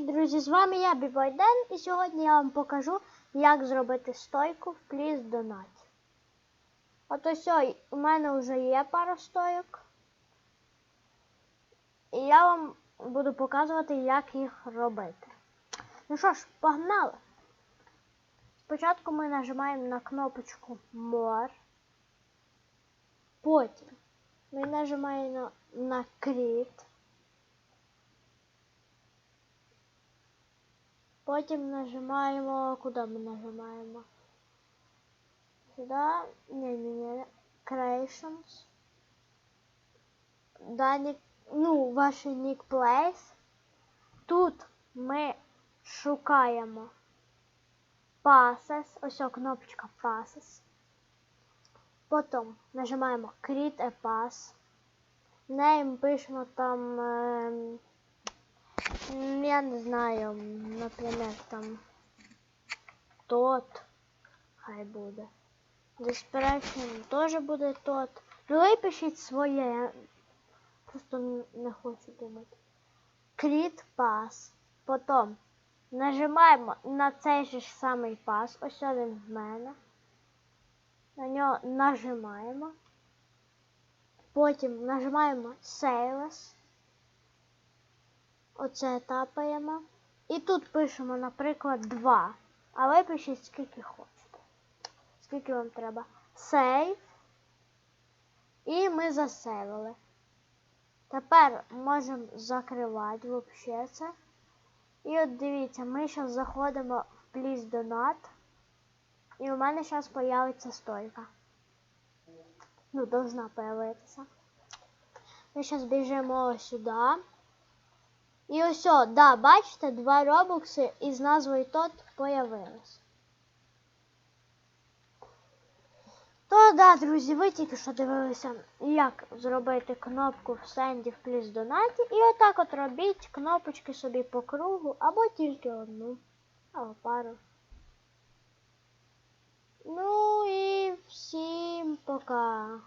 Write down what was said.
Привіт, друзі! З вами я Бібойден, і сьогодні я вам покажу, як зробити стойку в пліс донат. От ось ой, у мене вже є пара стойок. І я вам буду показувати, як їх робити. Ну що ж, погнали! Спочатку ми нажимаємо на кнопочку More. Потім ми нажимаємо на, на Create. Потім нажимаємо. Куди ми нажимаємо? Сюди. Ні, ні, ні. Creations. Далі, ну, ваш nick place. Тут ми шукаємо Passes. Ось кнопочка Passes. Потім нажимаємо Create a Pass. Name пишемо там. Я не знаю, наприклад, там тот хай буде. Desperation теж буде тот. Ну ви пишіть своє, я просто не хочу думати. Create pass. Потім нажимаємо на цей же ж самий пас. Ось один в мене. На нього нажимаємо. Потім нажимаємо Save as. Оце тапаємо. І тут пишемо, наприклад, 2. А ви пишіть скільки хочете. Скільки вам треба. Save. І ми засейвили. Тепер можемо закривати взагалі це. І от дивіться, ми зараз заходимо в Please Donat. І у мене зараз появиться стойка. Ну, должна появитися. Ми зараз біжимо сюди. І ось, да, бачите, два робокси із назвою тот появились. То да, друзі, ви тільки що дивилися, як зробити кнопку в сенді в плюс донаті. І отак от робіть кнопочки собі по кругу, або тільки одну, або пару. Ну і всім пока.